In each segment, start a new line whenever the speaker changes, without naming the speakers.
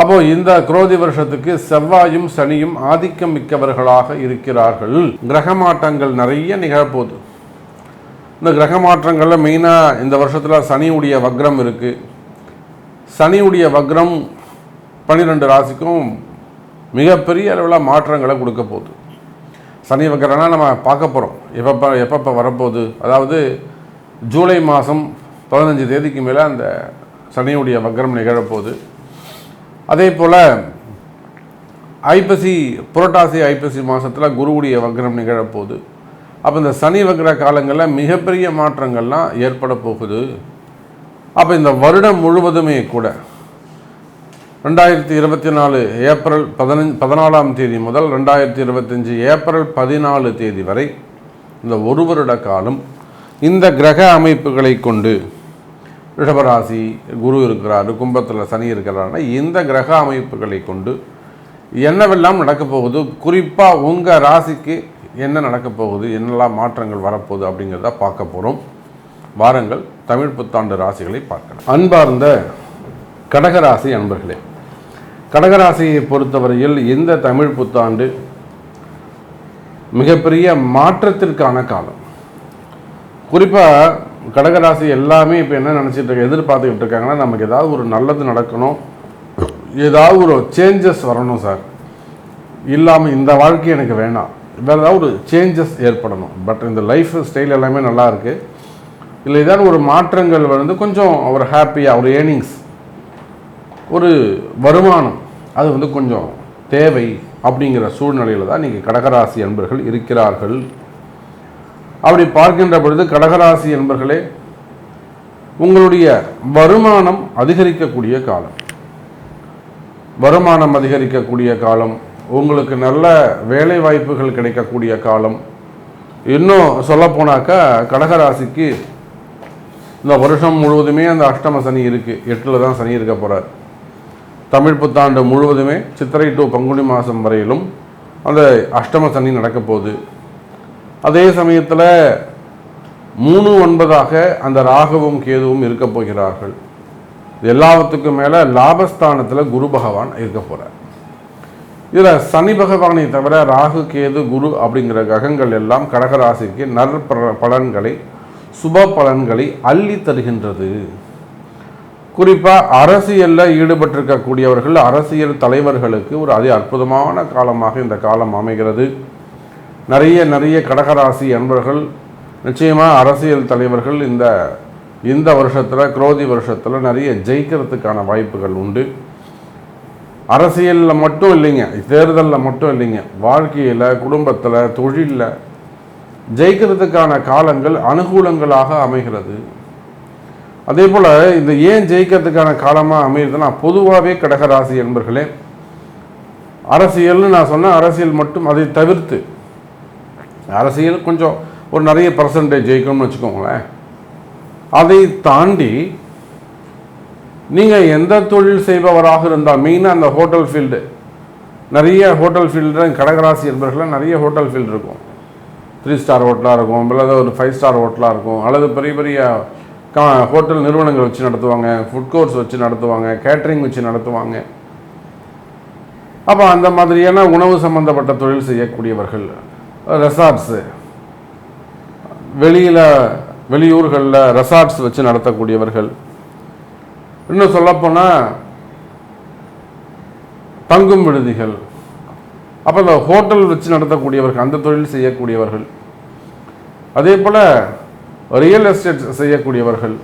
அப்போ இந்த குரோதி வருஷத்துக்கு செவ்வாயும் சனியும் ஆதிக்கம் மிக்கவர்களாக இருக்கிறார்கள். கிரக மாற்றங்கள் நிறைய நிகழப்போகுது. இந்த கிரக மாற்றங்களில் மெயினாக இந்த வருஷத்தில் சனியுடைய வக்ரம் இருக்குது சனியுடைய வக்ரம் பன்னிரெண்டு ராசிக்கும் மிகப்பெரிய அளவில் மாற்றங்களை கொடுக்க போகுது. சனி வக்ரம்னா நம்ம பார்க்க போகிறோம் எப்பப்போ எப்பப்போ வரப்போகுது? அதாவது ஜூலை மாதம் பதினஞ்சு தேதிக்கு மேலே அந்த சனியுடைய வக்ரம் நிகழப்போகுது. அதே போல் ஐப்பசி புரட்டாசி ஐப்பசி மாதத்தில் குருவுடைய வக்ரம் நிகழப்போகுது. அப்போ இந்த சனி வக்ர காலங்களில் மிகப்பெரிய மாற்றங்கள்லாம் ஏற்பட போகுது. அப்போ இந்த வருடம் முழுவதுமே கூட ரெண்டாயிரத்தி இருபத்தி நாலு ஏப்ரல் பதினஞ்சு பதினாலாம் தேதி முதல் ரெண்டாயிரத்தி இருபத்தஞ்சி ஏப்ரல் பதினாலு தேதி வரை இந்த ஒரு வருட காலம் இந்த கிரக அமைப்புகளை கொண்டு ரிஷபராசி குரு இருக்கிறாரு கும்பத்தில் சனி இருக்கிறாருன்னா இந்த கிரக அமைப்புகளை கொண்டு என்னவெல்லாம் நடக்கப் போகுது? குறிப்பாக உங்கள் ராசிக்கு என்ன நடக்கப் போகுது? என்னெல்லாம் மாற்றங்கள் வரப்போகுது அப்படிங்கிறத பார்க்க போகிறோம் வாரங்கள் தமிழ் புத்தாண்டு ராசிகளை பார்க்கலாம். அன்பார்ந்த கடகராசி அன்பர்களே கடகராசியை பொறுத்தவரையில் இந்த தமிழ் புத்தாண்டு மிகப்பெரிய மாற்றத்திற்கான காலம். குறிப்பாக கடகராசி எல்லாமே இப்போ என்ன நினச்சிட்டு இருக்க எதிர்பார்த்துக்கிட்டு இருக்காங்கன்னா நமக்கு ஏதாவது ஒரு நல்லது நடக்கணும். ஏதாவது ஒரு சேஞ்சஸ் வரணும் சார் இல்லாமல் இந்த வாழ்க்கை எனக்கு வேணாம். வேறு ஏதாவது ஒரு சேஞ்சஸ் ஏற்படணும். பட் இந்த லைஃப் ஸ்டைல் எல்லாமே நல்லா இருக்குது இல்லை ஏதாவது ஒரு மாற்றங்கள் வந்து கொஞ்சம் ஒரு ஹாப்பியாக ஒரு ஏர்னிங்ஸ் ஒரு வருமானம் அது வந்து கொஞ்சம் தேவை அப்படிங்கிற சூழ்நிலையில் தான் நீங்கள் கடகராசி அன்பர்கள் இருக்கிறார்கள். அப்படி பார்க்கின்ற பொழுது கடகராசி என்பர்களே உங்களுடைய வருமானம் அதிகரிக்கக்கூடிய காலம். வருமானம் அதிகரிக்கக்கூடிய காலம் உங்களுக்கு நல்ல வேலை வாய்ப்புகள் கிடைக்கக்கூடிய காலம். இன்னும் சொல்லப்போனாக்கா கடகராசிக்கு இந்த வருஷம் முழுவதுமே அந்த அஷ்டம சனி இருக்குது எட்டில் தான் சனி இருக்க போகிறார் தமிழ் புத்தாண்டு முழுவதுமே சித்திரை டு பங்குனி மாதம் வரையிலும் அந்த அஷ்டம சனி நடக்க போகுது. அதே சமயத்தில் மூணு ஒன்பதாக அந்த ராகவும் கேதுவும் இருக்க போகிறார்கள். எல்லாத்துக்கும் மேலே லாபஸ்தானத்தில் குரு பகவான் இருக்க போகிறார் இதில் சனி பகவானை தவிர ராகு கேது குரு அப்படிங்கிற கிரகங்கள் எல்லாம் கடகராசிக்கு நற்ப பலன்களை சுப பலன்களை அள்ளி தருகின்றது. குறிப்பாக அரசியலில் ஈடுபட்டிருக்கக்கூடியவர்கள் அரசியல் தலைவர்களுக்கு ஒரு அதி அற்புதமான காலமாக இந்த காலம் அமைகிறது. நிறைய நிறைய கடகராசி அன்பர்கள் நிச்சயமாக அரசியல் தலைவர்கள் இந்த இந்த வருஷத்தில் குரோதி வருஷத்தில் நிறைய ஜெயிக்கிறதுக்கான வாய்ப்புகள் உண்டு. அரசியலில் மட்டும் இல்லைங்க தேர்தலில் மட்டும் இல்லைங்க வாழ்க்கையில் குடும்பத்தில் தொழிலில் ஜெயிக்கிறதுக்கான காலங்கள் அனுகூலங்களாக அமைகிறது. அதே போல் இந்த ஏன் ஜெயிக்கிறதுக்கான காலமாக அமையுதுன்னா பொதுவாகவே கடகராசி என்பர்களே அரசியல்னு நான் சொன்னேன் அரசியல் மட்டும் அதை தவிர்த்து அரசியல் கொஞ்சம் ஒரு நிறைய பர்சன்டேஜ் ஜெயிக்கணும்னு வச்சுக்கோங்களேன். அதை தாண்டி நீங்கள் எந்த தொழில் செய்பவராக இருந்தால் மெயினாக அந்த ஹோட்டல் ஃபீல்டு நிறைய ஹோட்டல் ஃபீல்டு கடகராசி என்பவர்களில் நிறைய ஹோட்டல் ஃபீல்டு இருக்கும். த்ரீ ஸ்டார் ஹோட்டலாக இருக்கும் அல்லது ஒரு ஃபைவ் ஸ்டார் ஹோட்டலாக இருக்கும் அல்லது பெரிய பெரிய க ஹோட்டல் நிறுவனங்கள் வச்சு நடத்துவாங்க ஃபுட் கோர்ஸ் வச்சு நடத்துவாங்க கேட்ரிங் வச்சு நடத்துவாங்க. அப்போ அந்த மாதிரியான உணவு சம்மந்தப்பட்ட தொழில் செய்யக்கூடியவர்கள் ரெசார்ட்ஸு வெளியில் வெளியூர்களில் ரெசார்ட்ஸ் வச்சு நடத்தக்கூடியவர்கள். இன்னும் சொல்லப்போனால் தங்கும் விடுதிகள். அப்போ இந்த ஹோட்டல் வச்சு நடத்தக்கூடியவர்கள் அந்த தொழில் செய்யக்கூடியவர்கள். அதே போல் ரியல் எஸ்டேட் செய்யக்கூடியவர்கள்.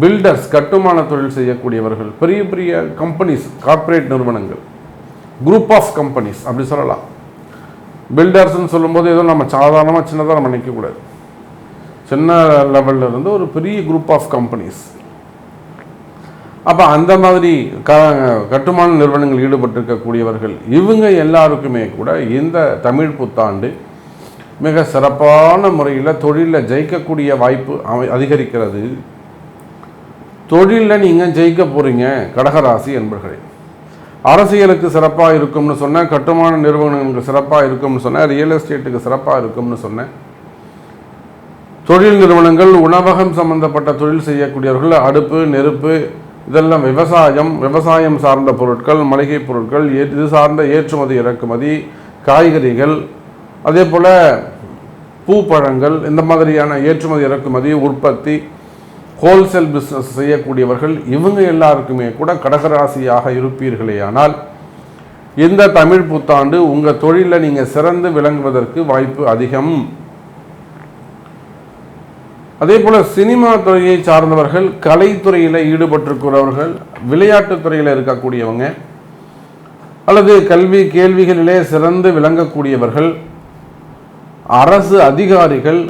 பில்டர்ஸ் கட்டுமான தொழில் செய்யக்கூடியவர்கள். பெரிய பெரிய கம்பெனிஸ் கார்ப்பரேட் நிறுவனங்கள். குரூப் ஆஃப் கம்பெனிஸ் அப்படி சொல்லலாம். பில்டர்ஸ்னு சொல்லும்போது ஏதோ நம்ம சாதாரணமாக சின்னதாக நம்ம நிற்கக்கூடாது சின்ன லெவலில் இருந்து ஒரு பெரிய குரூப் ஆஃப் கம்பெனிஸ் அப்போ அந்த மாதிரி க கட்டுமான நிறுவனங்கள் ஈடுபட்டிருக்கக்கூடியவர்கள் இவங்க எல்லாருக்குமே கூட இந்த தமிழ் புத்தாண்டு மிக சிறப்பான முறையில் தொழிலில் ஜெயிக்கக்கூடிய வாய்ப்பு அதிகரிக்கிறது. தொழிலில் நீங்கள் ஜெயிக்க போகிறீங்க கடகராசி என்பர்களே. அரசியலுக்கு சிறப்பாக இருக்கும்னு சொன்னேன் கட்டுமான நிறுவனங்களுக்கு சிறப்பாக இருக்கும்னு சொன்னேன் ரியல் எஸ்டேட்டுக்கு சிறப்பாக இருக்கும்னு சொன்னேன். தொழில் நிறுவனங்கள் உணவகம் சம்பந்தப்பட்ட தொழில் செய்யக்கூடியவர்கள் அடுப்பு நெருப்பு இதெல்லாம் விவசாயம் விவசாயம் சார்ந்த பொருட்கள் மளிகை பொருட்கள் ஏ- இது சார்ந்த ஏற்றுமதி இறக்குமதி காய்கறிகள் அதே போல் பூப்பழங்கள் இந்த மாதிரியான ஏற்றுமதி இறக்குமதி உற்பத்தி ஹோல்சேல் பிஸ்னஸ் செய்யக்கூடியவர்கள் இவங்க எல்லாருக்குமே கூட கடகராசியாக இருப்பீர்களேயானால் இந்த தமிழ் புத்தாண்டு உங்கள் தொழிலில் நீங்கள் சிறந்து விளங்குவதற்கு வாய்ப்பு அதிகம். அதே போல் சினிமா துறையை சார்ந்தவர்கள் கலைத்துறையில் ஈடுபட்டிருக்கிறவர்கள் விளையாட்டுத் துறையில் இருக்கக்கூடியவங்க அல்லது கல்வி கேள்விகளிலே சிறந்து விளங்கக்கூடியவர்கள் அரசு அதிகாரிகள்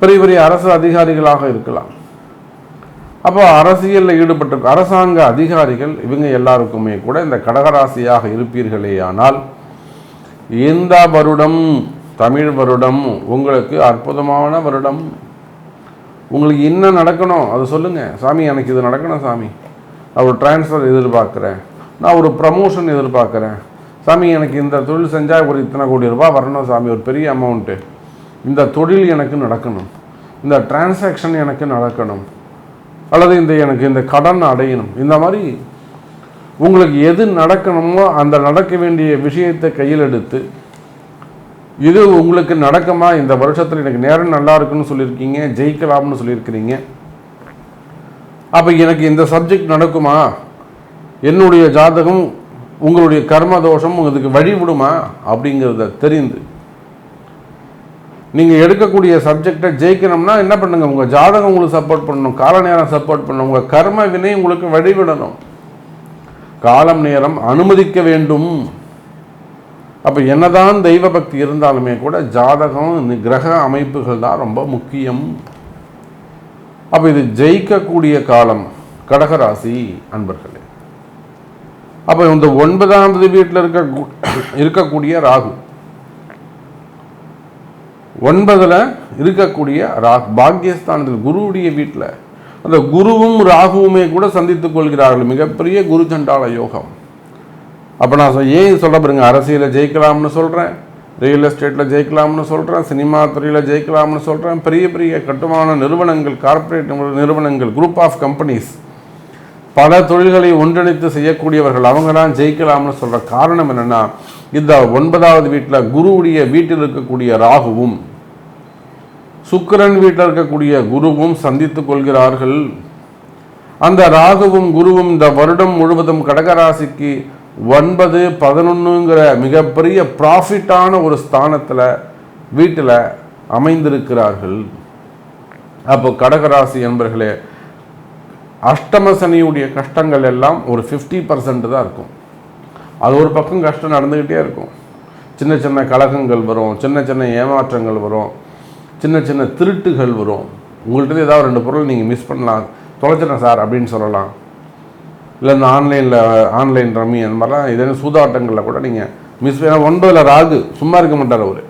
பெரிய பெரிய அரசு அதிகாரிகளாக இருக்கலாம். அப்போ அரசியலில் ஈடுபட்டிருக்க அரசாங்க அதிகாரிகள் இவங்க எல்லாருக்குமே கூட இந்த கடகராசியாக இருப்பீர்களேயானால் இந்த வருடம் தமிழ் வருடம் உங்களுக்கு அற்புதமான வருடம். உங்களுக்கு என்ன நடக்கணும்? அது சொல்லுங்கள் சாமி எனக்கு இது நடக்கணும் சாமி. நான் ஒரு டிரான்ஸ்ஃபர் எதிர்பார்க்குறேன். நான் ஒரு ப்ரமோஷன் எதிர்பார்க்குறேன். சாமி எனக்கு இந்த தொழில் செஞ்சால் ஒரு இத்தனை கோடி ரூபாய் வரணும் சாமி. ஒரு பெரிய அமௌண்ட்டு இந்த தொழில் எனக்கு நடக்கணும். இந்த டிரான்சாக்ஷன் எனக்கு நடக்கணும். அல்லது இந்த எனக்கு இந்த கடன் அடையணும். இந்த மாதிரி உங்களுக்கு எது நடக்கணுமோ அந்த நடக்க வேண்டிய விஷயத்தை கையில் எடுத்து இது உங்களுக்கு நடக்குமா? இந்த வருஷத்தில் எனக்கு நேரம் நல்லா இருக்குன்னு சொல்லியிருக்கீங்க ஜெயிக்கலாம்னு சொல்லியிருக்கிறீங்க. அப்போ எனக்கு இந்த சப்ஜெக்ட் நடக்குமா? என்னுடைய ஜாதகம் உங்களுடைய கர்ம தோஷம் உங்களுக்கு வழி விடுமா அப்படிங்கிறத தெரிந்து நீங்கள் எடுக்கக்கூடிய சப்ஜெக்டை ஜெயிக்கணும்னா என்ன பண்ணுங்கள் உங்கள் ஜாதகம் உங்களுக்கு சப்போர்ட் பண்ணணும். கால நேரம் சப்போர்ட் பண்ணணும். உங்கள் கர்ம வினை உங்களுக்கு வழிவிடணும். காலம் நேரம் அனுமதிக்க வேண்டும். அப்போ என்னதான் தெய்வ பக்தி இருந்தாலுமே கூட ஜாதகம் இந்த கிரக அமைப்புகள் தான் ரொம்ப முக்கியம். அப்போ இது ஜெயிக்கக்கூடிய காலம் கடகராசி அன்பர்களே. அப்போ இந்த ஒன்பதாவது வீட்டில் இருக்க இருக்கக்கூடிய ராகு. ஒன்பதில் இருக்கக்கூடிய ரா பாக்கியஸ்தானத்தில் குருவுடைய வீட்டில் அந்த குருவும் ராகுவுமே கூட சந்தித்துக் கொள்கிறார்கள். மிகப்பெரிய குரு சண்டால யோகம். அப்போ நான் ஏன் சொல்ல பாருங்க அரசியலில் ஜெயிக்கலாம்னு சொல்கிறேன் ரியல் எஸ்டேட்டில் ஜெயிக்கலாம்னு சொல்கிறேன் சினிமா துறையில் ஜெயிக்கலாம்னு சொல்கிறேன் பெரிய பெரிய கட்டுமான நிறுவனங்கள் கார்ப்பரேட் நிறுவனங்கள் குரூப் ஆஃப் கம்பெனிஸ் பல தொழில்களை ஒன்றிணைத்து செய்யக்கூடியவர்கள் அவங்க தான் ஜெயிக்கலாம்னு சொல்கிற காரணம் என்னென்னா இந்த ஒன்பதாவது வீட்டில் குருவுடைய வீட்டில் இருக்கக்கூடிய ராகுவும் சுக்கிரன் வீட்டில் இருக்கக்கூடிய குருவும் சந்தித்துக் கொள்கிறார்கள். அந்த ராகுவும் குருவும் இந்த வருடம் முழுவதும் கடகராசிக்கு ஒன்பது பதினொன்றுங்கிற மிகப்பெரிய ப்ராஃபிட்டான ஒரு ஸ்தானத்தில் வீட்டில் அமைந்திருக்கிறார்கள். அப்போ கடகராசி என்பர்களே அஷ்டம சனியுடைய கஷ்டங்கள் எல்லாம் ஒரு ஃபிஃப்டி பர்சன்ட் தான் இருக்கும். அது ஒரு பக்கம் கஷ்டம் நடந்துக்கிட்டே இருக்கும். சின்ன சின்ன கலகங்கள் வரும் சின்ன சின்ன ஏமாற்றங்கள் வரும் சின்ன சின்ன திருட்டுகள் வரும். உங்கள்கிட்ட ஏதாவது ரெண்டு பொருள் நீங்கள் மிஸ் பண்ணலாம் தொலைச்சிட்டேன் சார் அப்படின்னு சொல்லலாம். இல்லை இந்த ஆன்லைனில் ஆன்லைன் ரம்மி அந்த மாதிரிலாம் இதே சூதாட்டங்களில் கூட நீங்கள் மிஸ் ஒன்பதில் ராகு சும்மா இருக்க மாட்டார் அவர்.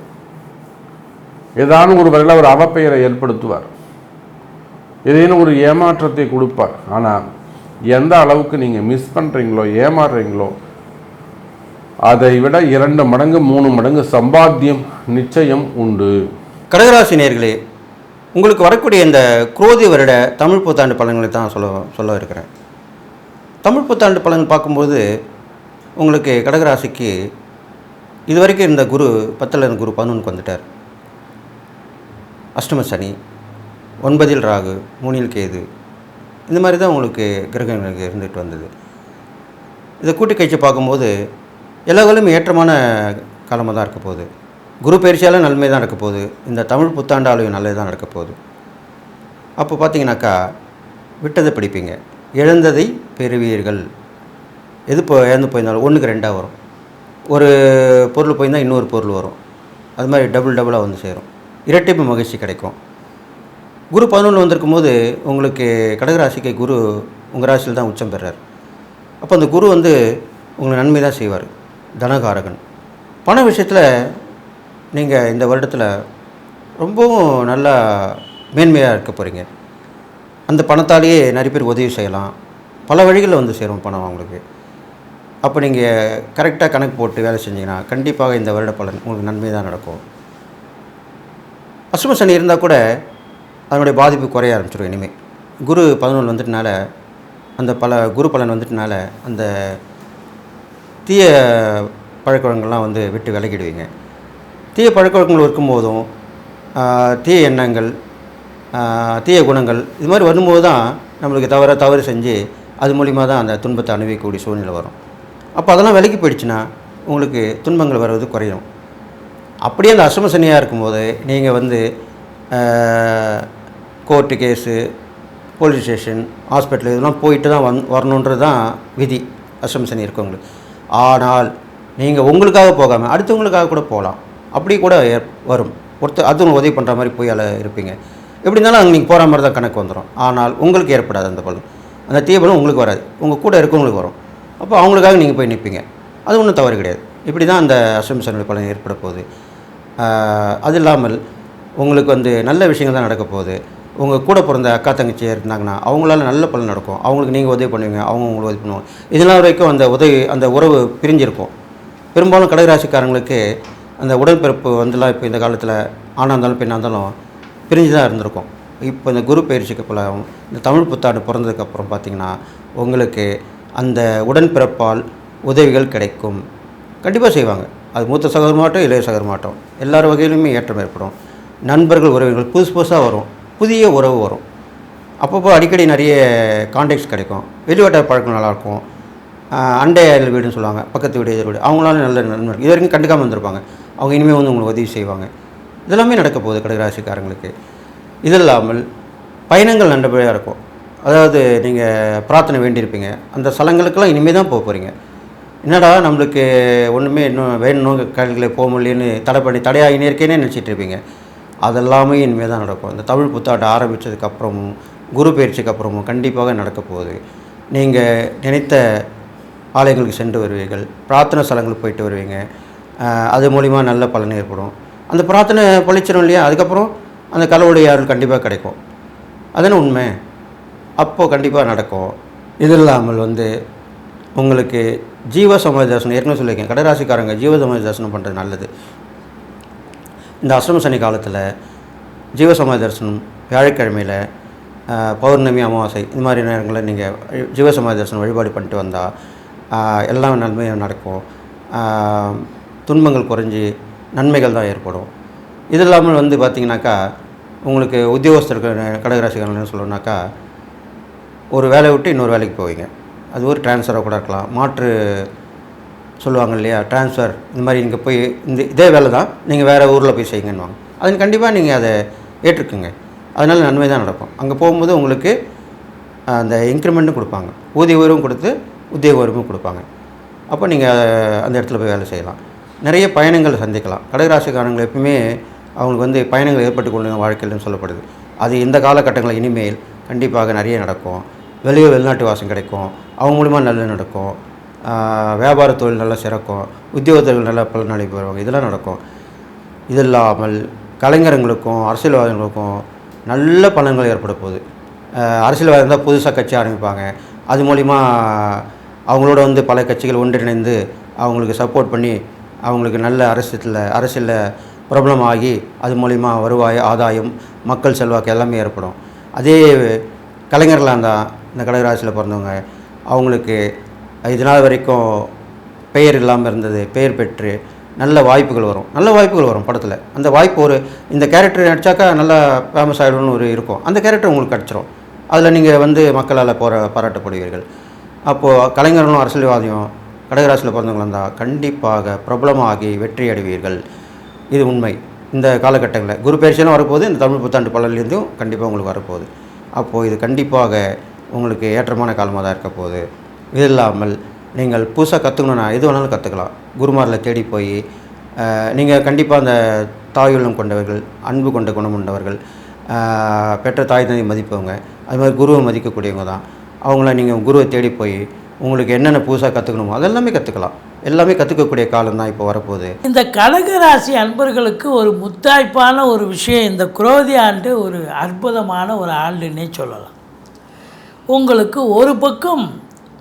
ஏதானும் ஒரு வரையில் அவர் அவப்பெயரை ஏற்படுத்துவார். ஏதேனும் ஒரு ஏமாற்றத்தை கொடுப்பார். ஆனால் எந்த அளவுக்கு நீங்கள் மிஸ் பண்ணுறீங்களோ ஏமாறுறீங்களோ அதை விட இரண்டு மடங்கு மூணு மடங்கு சம்பாத்தியம் நிச்சயம் உண்டு.
கடகராசி நேர்களே உங்களுக்கு வரக்கூடிய இந்த குரோதி வருட தமிழ் புத்தாண்டு பலன்களை தான் சொல்ல சொல்ல இருக்கிறேன். தமிழ் புத்தாண்டு பலன் பார்க்கும்போது உங்களுக்கு கடகராசிக்கு இது வரைக்கும் இருந்த குரு பத்தில் இருந்த குரு பதினொன்றுக்கு வந்துட்டார். அஷ்டம சனி ஒன்பதில் ராகு மூணில் கேது. இந்த மாதிரி தான் உங்களுக்கு கிரகங்களுக்கு இருந்துட்டு வந்தது. இதை கூட்டி கழிச்சு பார்க்கும்போது எல்லா காலமும் ஏற்றமான காலமாக தான் இருக்க போகுது. குரு பயிற்சியால் நன்மை தான் நடக்க போகுது. இந்த தமிழ் புத்தாண்டாலையும் நல்லது தான் நடக்க போகுது. அப்போ பார்த்தீங்கன்னாக்கா விட்டதை படிப்பீங்க. இழந்ததை பெறுவீர்கள். எது இப்போ இழந்து போயிருந்தாலும் ஒன்றுக்கு ரெண்டாக வரும். ஒரு பொருள் போயிருந்தால் இன்னொரு பொருள் வரும். அது மாதிரி டபுள் டபுளாக வந்து சேரும். இரட்டிப்பு மகிழ்ச்சி கிடைக்கும். குரு பதினொன்று வந்திருக்கும் போது உங்களுக்கு கடகராசிக்கு குரு உங்கள் ராசியில் தான் உச்சம் பெறார். அப்போ அந்த குரு வந்து உங்களுக்கு நன்மை தான் செய்வார். தனகாரகன். பண விஷயத்தில் நீங்கள் இந்த வருடத்தில் ரொம்பவும் நல்லா மேன்மையாக இருக்க போகிறீங்க அந்த பணத்தாலேயே நிறைய பேர் உதவி செய்யலாம். பல வழிகளில் வந்து சேரும் பணம் அவங்களுக்கு. அப்போ நீங்கள் கரெக்டாக கணக்கு போட்டு வேலை செஞ்சீங்கன்னா கண்டிப்பாக இந்த வருட பலன் உங்களுக்கு நன்மை தான் நடக்கும். அசும சனி இருந்தால் கூட அதனுடைய பாதிப்பு குறைய ஆரம்பிச்சிடும் இனிமேல் குரு பதினொன்று வந்துட்டனால அந்த பல குரு பலன் வந்துட்டனால அந்த தீய பழக்கவழக்கங்கள்லாம் வந்து விட்டு விலகிடுவீங்க. தீய பழக்கவழக்கங்கள் இருக்கும்போதும் தீய எண்ணங்கள் தீய குணங்கள் இது மாதிரி வரும்போது தான் நம்மளுக்கு தவற தவறு செஞ்சு அது மூலிமா தான் அந்த துன்பத்தை அனுபவிக்கக்கூடிய சூழ்நிலை வரும். அப்போ அதெல்லாம் விலகி போயிடுச்சுன்னா உங்களுக்கு துன்பங்கள் வர்றது குறையும். அப்படியே அந்த அசும சனியாக இருக்கும்போது நீங்கள் வந்து court case police station hospital இதெல்லாம் போயிட்டு தான் வந் வரணுன்றது தான் விதி. அசும சனி இருக்கவங்களுக்கு. ஆனால் நீங்கள் உங்களுக்காக போகாமல் அடுத்தவங்களுக்காக கூட போகலாம் அப்படி கூட வரும். ஒருத்தர் அடுத்தவங்க உதவி பண்ணுற மாதிரி போய் அதில் இருப்பீங்க. எப்படி இருந்தாலும் அங்கே நீங்கள் போகிற மாதிரி தான் கணக்கு வந்துடும் ஆனால் உங்களுக்கு ஏற்படாது அந்த பலன். அந்த தீபலம் உங்களுக்கு வராது. உங்கள் கூட இருக்கவங்களுக்கு வரும். அப்போ அவங்களுக்காக நீங்கள் போய் நிற்பீங்க அது ஒன்றும் தவறு கிடையாது. இப்படி தான் அந்த அசம்சனுடைய பலன் ஏற்பட போகுது. அது இல்லாமல் உங்களுக்கு வந்து நல்ல விஷயங்கள் தான் நடக்க போகுது. உங்கள் கூட பிறந்த அக்கா தங்கச்சி இருந்தாங்கன்னா அவங்களால நல்ல பலன் நடக்கும். அவங்களுக்கு நீங்கள் உதவி பண்ணுவீங்க அவங்க உங்களுக்கு உதவி பண்ணுவாங்க. இதெல்லாம் வரைக்கும் அந்த உதவி அந்த உறவு பிரிஞ்சிருக்கும். பெரும்பாலும் கடகராசிக்காரங்களுக்கு அந்த உடன்பிறப்பு வந்துலாம் இப்போ இந்த காலத்தில் ஆணாக இருந்தாலும் பெண்ணாக இருந்தாலும் பிரிஞ்சு தான் இருந்திருக்கும். இப்போ இந்த குரு பயிற்சிக்கு போல இந்த தமிழ் புத்தாண்டு பிறந்ததுக்கப்புறம் பார்த்தீங்கன்னா உங்களுக்கு அந்த உடன்பிறப்பால் உதவிகள் கிடைக்கும். கண்டிப்பாக செய்வாங்க. அது மூத்த சகோதரமாட்டம் இளைய சகோதரமாட்டம் எல்லார் வகையிலுமே ஏற்றம் ஏற்படும். நண்பர்கள் உறவுகள் புதுசு புதுசாக வரும். புதிய உறவு வரும். அப்பப்போ அடிக்கடி நிறைய கான்டாக்ட்ஸ் கிடைக்கும். வெளிவட்ட பழக்கம் நல்லாயிருக்கும். அண்டை அயல் வீடுன்னு சொல்லுவாங்க. பக்கத்து வீடு எதிர் வீடு. அவங்களால நல்ல நண்பர்கள் இது வரைக்கும் கண்டுக்காமல் வந்திருப்பாங்க அவங்க இனிமேல் வந்து உங்களுக்கு உதவி செய்வாங்க. இதெல்லாமே நடக்க போகுது கடகராசிக்காரங்களுக்கு. இது இல்லாமல் பயணங்கள் நல்லபடியாக இருக்கும். அதாவது நீங்கள் பிரார்த்தனை வேண்டியிருப்பீங்க. அந்த ஸ்தலங்களுக்கெல்லாம் இனிமேல் தான் போக போகிறீங்க என்னடா நம்மளுக்கு ஒன்றுமே இன்னும் வேணும் கடல்களை போக முடியலன்னு தடை பண்ணி தடையாகினே இருக்கேனே நினச்சிட்டு இருப்பீங்க. அதெல்லாமே இனிமேல் தான் நடக்கும். இந்த தமிழ் புத்தாண்டு ஆரம்பித்ததுக்கப்புறமும் குரு பயிற்சிக்கு அப்புறமும் கண்டிப்பாக நடக்க போகுது. நீங்கள் நினைத்த ஆலயங்களுக்கு சென்று வருவீர்கள். பிரார்த்தனை ஸ்தலங்களுக்கு போயிட்டு வருவீங்க. அது மூலிமா நல்ல பலன் ஏற்படும். அந்த பிரார்த்தனை பழிச்சிடும் இல்லையா? அதுக்கப்புறம் அந்த கடவுளுடைய அருள் கண்டிப்பாக கிடைக்கும். அதானே உண்மை? அப்போது கண்டிப்பாக நடக்கும். இது இல்லாமல் வந்து உங்களுக்கு ஜீவ சமாதி தர்சனம் ஏற்கனவே சொல்லியிருக்கேன். கடராசிக்காரங்க ஜீவ சமாதி தர்சனம் பண்ணுறது நல்லது. இந்த அஷ்டம சனி காலத்தில் ஜீவ தரிசனம் வியாழக்கிழமையில் பௌர்ணமி அமாவாசை இந்த மாதிரி நேரங்களில் நீங்கள் ஜீவ தரிசனம் வழிபாடு பண்ணிட்டு வந்தால் எல்லாம் நன்மையாக நடக்கும். துன்பங்கள் குறைஞ்சி நன்மைகள் தான் ஏற்படும். இது இல்லாமல் வந்து பார்த்திங்கனாக்கா உங்களுக்கு உத்தியோகஸ்தர்கள் கடகராசிக்காரங்க என்ன சொல்லணுன்னாக்கா ஒரு வேலையை விட்டு இன்னொரு வேலைக்கு போவீங்க. அது ஒரு ட்ரான்ஸ்ஃபராக கூட இருக்கலாம். மாற்று சொல்லுவாங்க இல்லையா ட்ரான்ஸ்ஃபர் இந்த மாதிரி இங்கே போய் இந்த இதே வேலை தான் நீங்கள் வேறு ஊரில் போய் செய்யுங்கன்னுவாங்க. அது கண்டிப்பாக நீங்கள் அதை ஏற்றுக்குங்க. அதனால் நன்மை தான் நடக்கும். அங்கே போகும்போது உங்களுக்கு அந்த இன்க்ரிமெண்ட்டும் கொடுப்பாங்க. ஊதிய உயர்வும் கொடுத்து உத்தியோக உயர்வும் கொடுப்பாங்க. அப்போ நீங்கள் அந்த இடத்துல போய் வேலை செய்யலாம். நிறைய பயணங்கள் சந்திக்கலாம். கடகராசிக்காரங்கள் எப்பவுமே அவங்களுக்கு வந்து பயணங்கள் ஏற்பட்டு கொள்ளுங்க வாழ்க்கையில்னு சொல்லப்படுது. அது இந்த காலகட்டங்களில் இனிமேல் கண்டிப்பாக நிறைய நடக்கும். வெளியே வெளிநாட்டு வாசம் கிடைக்கும். அவங்க மூலிமா நல்லது நடக்கும். வியாபார தொழில் நல்லா சிறக்கும் உத்தியோகத்தர்கள் நல்லா பலனடை பெறுவாங்க. இதெல்லாம் நடக்கும். இது இல்லாமல் கலைஞர்களுக்கும் அரசியல்வாதிகளுக்கும் நல்ல பலன்கள் ஏற்பட போகுது. அரசியல்வாதி இருந்தால் புதுசாக கட்சி ஆரம்பிப்பாங்க. அது மூலிமா அவங்களோட வந்து பல கட்சிகள் ஒன்றிணைந்து அவங்களுக்கு சப்போர்ட் பண்ணி அவங்களுக்கு நல்ல அரசியலில் அரசியலில் பிரபலமாகி அது மூலிமா வருவாய் ஆதாயம் மக்கள் செல்வாக்கு எல்லாமே ஏற்படும். அதே கலைஞர்களாக இருந்தால் இந்த கடகராசியில் பிறந்தவங்க அவங்களுக்கு இது நாள் வரைக்கும் பெயர் இல்லாமல் இருந்தது பெயர் பெற்று நல்ல வாய்ப்புகள் வரும். நல்ல வாய்ப்புகள் வரும் படத்தில். அந்த வாய்ப்பு ஒரு இந்த கேரக்டர் நடிச்சாக்கா நல்லா ஃபேமஸ் ஆகிடும்னு ஒரு இருக்கும். அந்த கேரக்டர் உங்களுக்கு கிடச்சிரும். அதில் நீங்கள் வந்து மக்களால் போற பாராட்டப்படுவீர்கள். அப்போது கலைஞர்களும் அரசியல்வாதியும் கடகராசியில் பிறந்தவங்களாக இருந்தால் கண்டிப்பாக பிரபலமாகி வெற்றி அடைவீர்கள். இது உண்மை. இந்த காலகட்டங்களில். குரு பயிற்சியெல்லாம் வரப்போகுது. இந்த தமிழ் புத்தாண்டு பலன்லேருந்தும் கண்டிப்பாக உங்களுக்கு வரப்போகுது. அப்போது இது கண்டிப்பாக உங்களுக்கு ஏற்றமான காலமாக தான் இருக்க போகுது. இது இல்லாமல் நீங்கள் புதுசாக கற்றுக்கணுன்னா எது வேணாலும் கற்றுக்கலாம் குருமாரில் தேடி போய் நீங்கள் கண்டிப்பாக அந்த தாயுள்ளம் கொண்டவர்கள் அன்பு கொண்ட குணம் கொண்டவர்கள் பெற்ற தாய் தந்தை மதிப்பவங்க அது மாதிரி குருவை மதிக்கக்கூடியவங்க தான். அவங்கள நீங்கள் குருவை தேடி போய் உங்களுக்கு என்னென்ன புதுசாக கற்றுக்கணுமோ அதெல்லாமே கற்றுக்கலாம் எல்லாமே கற்றுக்கக்கூடிய காலம் தான் இப்போ வரப்போகுது.
இந்த கடகராசி அன்பர்களுக்கு ஒரு முத்தாய்ப்பான ஒரு விஷயம் இந்த குரோதி ஆண்டு ஒரு அற்புதமான ஒரு ஆண்டுன்னே சொல்லலாம். உங்களுக்கு ஒரு பக்கம்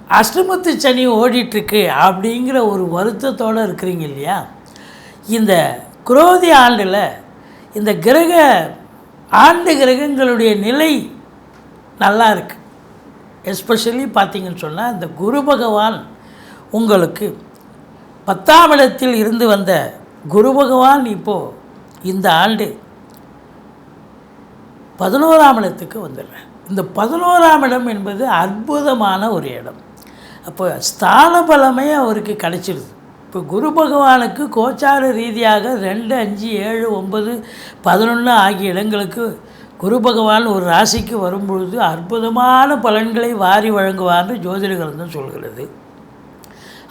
அஷ்டமத்து சனி ஓடிட்டுருக்கு அப்படிங்கிற ஒரு வருத்தத்தோடு இருக்கிறீங்க இல்லையா? இந்த குரோதி ஆண்டில் இந்த கிரக ஆண்டு கிரகங்களுடைய நிலை நல்லா இருக்குது எஸ்பெஷலி பார்த்தீங்கன்னு சொன்னால் இந்த குரு பகவான் உங்களுக்கு பத்தாம் இடத்தில் இருந்து வந்த குரு பகவான் இப்போது இந்த ஆண்டு பதினோராம் இடத்துக்கு வந்துடுறேன் இந்த பதினோராம் இடம் என்பது அற்புதமான ஒரு இடம். அப்போ ஸ்தான பலமே அவருக்கு கிடைச்சிடுது இப்போ குரு பகவானுக்கு கோச்சார ரீதியாக ரெண்டு அஞ்சு ஏழு ஒன்பது பதினொன்று ஆகிய இடங்களுக்கு குரு பகவான் ஒரு ராசிக்கு வரும்பொழுது அற்புதமான பலன்களை வாரி வழங்குவார்னு ஜோதிட கிரந்தம் சொல்கிறது.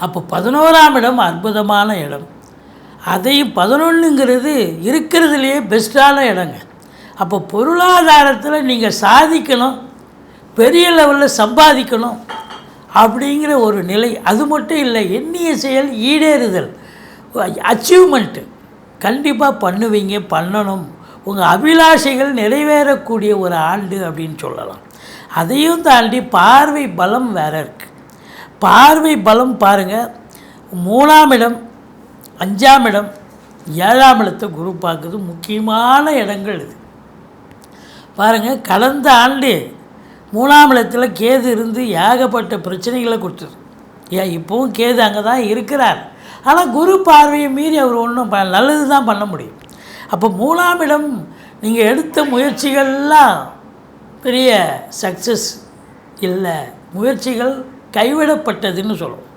அப்போ பதினோராம் இடம் அற்புதமான இடம். அதையும் பதினொன்றுங்கிறது இருக்கிறதுலையே பெஸ்ட்டான இடங்க. அப்போ பொருளாதாரத்தில் நீங்கள் சாதிக்கணும் பெரிய லெவலில் சம்பாதிக்கணும் அப்படிங்கிற ஒரு நிலை. அது மட்டும் இல்லை எண்ணிய செயல் ஈடேறுதல். அச்சீவ்மெண்ட்டு கண்டிப்பாக பண்ணுவீங்க பண்ணணும். உங்கள் அபிலாஷைகள் நிறைவேறக்கூடிய ஒரு ஆண்டு அப்படின்னு சொல்லலாம். அதையும் தாண்டி பார்வை பலம் வேறு இருக்குது பார்வை பலம் பாருங்கள் மூணாம் இடம் அஞ்சாம் இடம் ஏழாம் இடத்தை குரு பார்க்குறது முக்கியமான இடங்கள் இது. பாருங்கள் கடந்த ஆண்டு மூணாம் இடத்துல கேது இருந்து ஏகப்பட்ட பிரச்சனைகளை கொடுத்துரு ஏன் இப்போவும் கேது அங்கே தான் இருக்கிறார். ஆனால் குரு பார்வையை மீறி அவர் ஒன்றும் ப நல்லது தான் பண்ண முடியும். அப்போ மூணாம் இடம் நீங்கள் எடுத்த முயற்சிகள்லாம் பெரிய சக்ஸஸ் இல்லை. முயற்சிகள் கைவிடப்பட்டதுன்னு சொல்லுவோம்.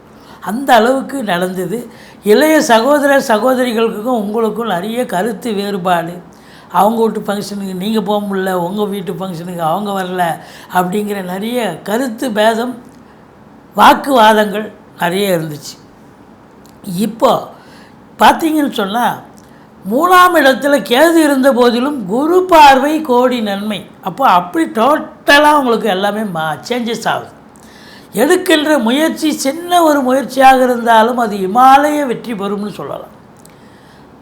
அந்த அளவுக்கு நடந்தது. இளைய சகோதர சகோதரிகளுக்கும் உங்களுக்கும் நிறைய கருத்து வேறுபாடு. அவங்க வீட்டு ஃபங்க்ஷனுக்கு நீங்கள் போக முடில உங்கள் வீட்டு ஃபங்க்ஷனுக்கு அவங்க வரல அப்படிங்கிற நிறைய கருத்து பேதம் வாக்குவாதங்கள் நிறைய இருந்துச்சு. இப்போ பார்த்தீங்கன்னு சொன்னால் மூணாம் இடத்துல கேது இருந்த போதிலும் குரு பார்வை கோடி நன்மை. அப்போ அப்படி டோட்டலாக உங்களுக்கு எல்லாமே மா சேஞ்சஸ் ஆகுது. எடுக்கின்ற முயற்சி சின்ன ஒரு முயற்சியாக இருந்தாலும் அது இமாலய வெற்றி பெறும்னு சொல்லலாம்.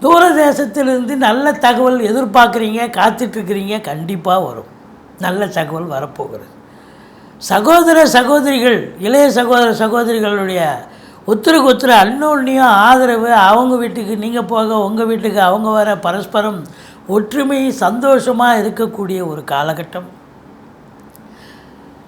தூரதேசத்திலிருந்து நல்ல தகவல் எதிர்பார்க்குறீங்க காத்துட்ருக்கிறீங்க கண்டிப்பாக வரும். நல்ல தகவல் வரப்போகிறது. சகோதர சகோதரிகள் இளைய சகோதர சகோதரிகளுடைய ஒத்துருக்கு ஒத்துரு அன்னோன்னியும் ஆதரவு அவங்க வீட்டுக்கு நீங்கள் போக உங்கள் வீட்டுக்கு அவங்க வர பரஸ்பரம் ஒற்றுமை சந்தோஷமாக இருக்கக்கூடிய ஒரு காலகட்டம்.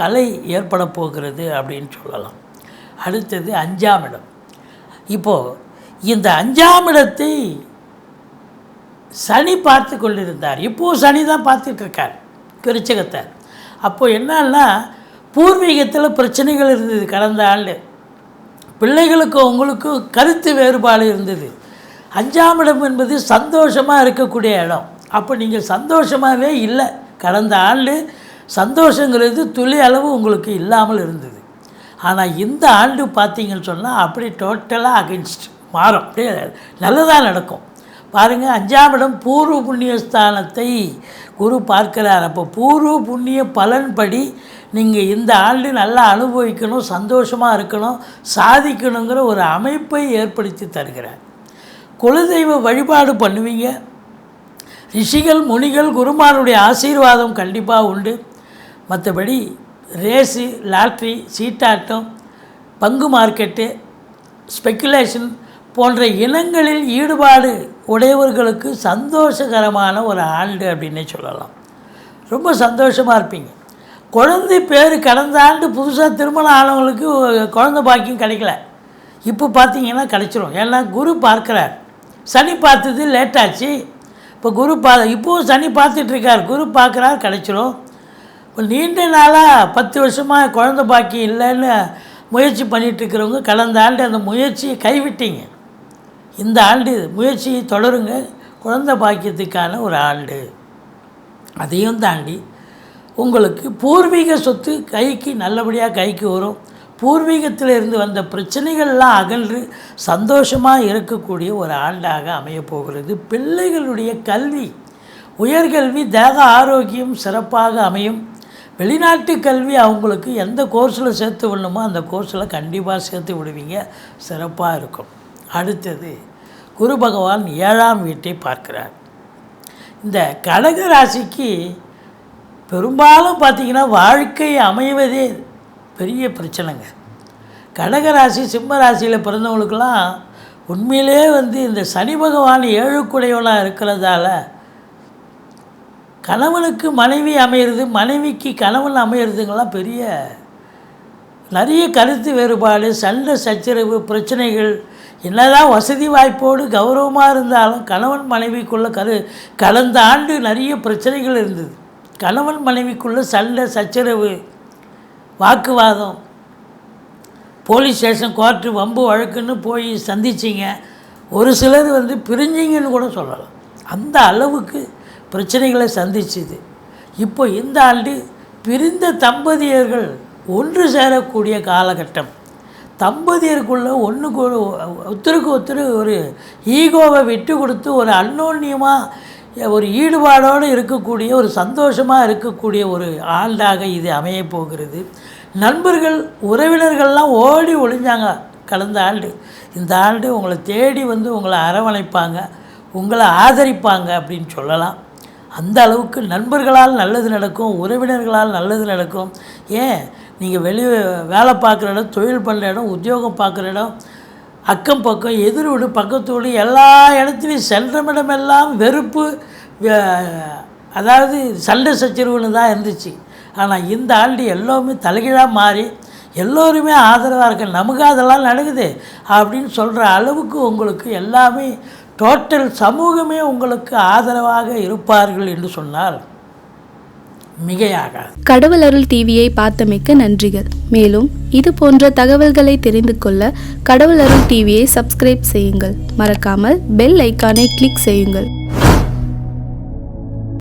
கலை ஏற்பட போகிறது அப்படின்னு சொல்லலாம். அடுத்தது அஞ்சாம் இடம். இப்போது இந்த அஞ்சாம் இடத்தை சனி பார்த்து கொண்டிருந்தார். இப்போது சனி தான் பார்த்துட்ருக்கார் கிருச்சகத்தை என்னன்னா பூர்வீகத்தில் பிரச்சனைகள் இருந்தது கடந்த ஆண்டு. பிள்ளைகளுக்கும் உங்களுக்கும் கருத்து வேறுபாடு இருந்தது. அஞ்சாம் இடம் என்பது சந்தோஷமாக இருக்கக்கூடிய இடம். அப்போ நீங்கள் சந்தோஷமாகவே இல்லை. கடந்த ஆண்டு சந்தோஷங்கிறது துளி அளவு உங்களுக்கு இல்லாமல் இருந்தது. ஆனால் இந்த ஆண்டு பார்த்தீங்கன்னு சொன்னால் அப்படி டோட்டலாக அகென்ஸ்ட் மாறும். அப்படியே நல்லதாக நடக்கும். பாருங்கள் அஞ்சாம் இடம் பூர்வ புண்ணியஸ்தானத்தை குரு பார்க்கிறார். அப்போ பூர்வ புண்ணிய பலன்படி நீங்கள் இந்த ஆண்டு நல்லா அனுபவிக்கணும் சந்தோஷமாக இருக்கணும் சாதிக்கணுங்கிற ஒரு அமைப்பை ஏற்படுத்தி தருகிறார். குலதெய்வ வழிபாடு பண்ணுவீங்க. ரிஷிகள் முனிகள் குருமானுடைய ஆசீர்வாதம் கண்டிப்பாக உண்டு. மற்றபடி ரேஸு லாட்ரி சீட்டாட்டம் பங்கு மார்க்கெட்டு ஸ்பெக்குலேஷன் போன்ற இனங்களில் ஈடுபாடு உடையவர்களுக்கு சந்தோஷகரமான ஒரு ஆண்டு அப்படின்னே சொல்லலாம். ரொம்ப சந்தோஷமாக இருப்பீங்க. குழந்தை பேர் கடந்த ஆண்டு புதுசாக திருமணம் ஆனவங்களுக்கு குழந்தை பாக்கியம் கிடைக்கல. இப்போ பார்த்தீங்கன்னா கிடைச்சிரும். ஏன்னா குரு பார்க்குறார். சனி பார்த்தது லேட்டாச்சு. இப்போ குரு பா இப்போவும் சனி பார்த்துட்ருக்கார் குரு பார்க்குறார் கிடைச்சிரும். இப்போ நீண்ட நாளாக பத்து வருஷமாக குழந்த பாக்கி இல்லைன்னு முயற்சி பண்ணிகிட்ருக்கிறவங்க கடந்த ஆண்டு அந்த முயற்சியை கைவிட்டீங்க. இந்த ஆண்டு முயற்சியை தொடருங்க. குழந்த பாக்கியத்துக்கான ஒரு ஆண்டு. அதையும் தாண்டி உங்களுக்கு பூர்வீக சொத்து கைக்கு நல்லபடியாக கைக்கு வரும். பூர்வீகத்தில் இருந்து வந்த பிரச்சனைகள்லாம் அகன்று சந்தோஷமாக இருக்கக்கூடிய ஒரு ஆண்டாக அமையப்போகிறது. பிள்ளைகளுடைய கல்வி உயர்கல்வி தேக ஆரோக்கியம் சிறப்பாக அமையும். வெளிநாட்டு கல்வி அவங்களுக்கு எந்த கோர்ஸில் சேர்த்து விடணுமோ அந்த கோர்ஸில் கண்டிப்பாக சேர்த்து விடுவீங்க. சிறப்பாக இருக்கும். அடுத்தது குரு பகவான் ஏழாம் வீட்டை பார்க்கிறார். இந்த கடக ராசிக்கு பெரும்பாலும் பார்த்திங்கன்னா வாழ்க்கை அமைவதே பெரிய பிரச்சனைங்க. கடக ராசி சிம்ம ராசியில் பிறந்தவங்களுக்கெல்லாம் உண்மையிலே வந்து இந்த சனி பகவான் ஏழுக்குடையவனாக இருக்கிறதால கணவனுக்கு மனைவி அமையிறது மனைவிக்கு கணவன் அமையிறதுங்கெல்லாம் பெரிய நிறைய கருத்து வேறுபாடு சண்டை சச்சரவு பிரச்சனைகள். என்னதான் வசதி வாய்ப்போடு கௌரவமாக இருந்தாலும் கணவன் மனைவிக்குள்ளே கரு கடந்த ஆண்டு நிறைய பிரச்சனைகள் இருந்தது. கணவன் மனைவிக்குள்ளே சண்டை சச்சரவு வாக்குவாதம். போலீஸ் ஸ்டேஷன் கோர்ட்டு வம்பு வழக்குன்னு போய் சந்திச்சிங்க. ஒரு சிலர் வந்து பிரிஞ்சிங்கன்னு கூட சொல்லலாம். அந்த அளவுக்கு பிரச்சனைகளை சந்திச்சுது. இப்போ இந்த ஆண்டு பிரிந்த தம்பதியர்கள் ஒன்று சேரக்கூடிய காலகட்டம். தம்பதியருக்குள்ளே ஒன்றுக்கு ஒரு ஒருத்தருக்கு ஒருத்தர் ஒரு ஈகோவை விட்டு கொடுத்து ஒரு அன்னோன்யமாக ஒரு ஈடுபாடோடு இருக்கக்கூடிய ஒரு சந்தோஷமாக இருக்கக்கூடிய ஒரு ஆண்டாக இது அமையப்போகிறது நண்பர்கள் உறவினர்கள்லாம் ஓடி ஒளிஞ்சாங்க கடந்த ஆண்டு. இந்த ஆண்டு உங்களை தேடி வந்து உங்களை அரவணைப்பாங்க உங்களை ஆதரிப்பாங்க அப்படின்னு சொல்லலாம். அந்த அளவுக்கு நண்பர்களால் நல்லது நடக்கும் உறவினர்களால் நல்லது நடக்கும். ஏன்? நீங்கள் வெளியே வேலை பார்க்குற இடம் தொழில் பண்ணுற இடம் உத்தியோகம் பார்க்குற இடம் அக்கம் பக்கம் எதிர் வீடு பக்கத்து வீடு எல்லா இடத்துலையும் சென்றமிடமெல்லாம் வெறுப்பு அதாவது சண்டை சச்சரவுன்னு தான் இருந்துச்சு. ஆனால் இந்த ஆண்டு எல்லாமே தலைகீழாக மாறி எல்லோருமே ஆதரவாக இருக்க நமக்கு அதெல்லாம் நடக்குது அப்படின்னு சொல்கிற அளவுக்கு உங்களுக்கு எல்லாமே டோட்டல் சமூகமே உங்களுக்கு ஆதரவாக இருப்பார்கள் என்று சொன்னால் மிகையாகாது.
கடவுள் அருள் டிவியை பார்த்தமைக்க நன்றிகள். மேலும் இது போன்ற தகவல்களை தெரிந்து கொள்ள கடவுள் அருள் டிவியை சப்ஸ்கிரைப் செய்யுங்கள். மறக்காமல் பெல் ஐக்கானை கிளிக் செய்யுங்கள்.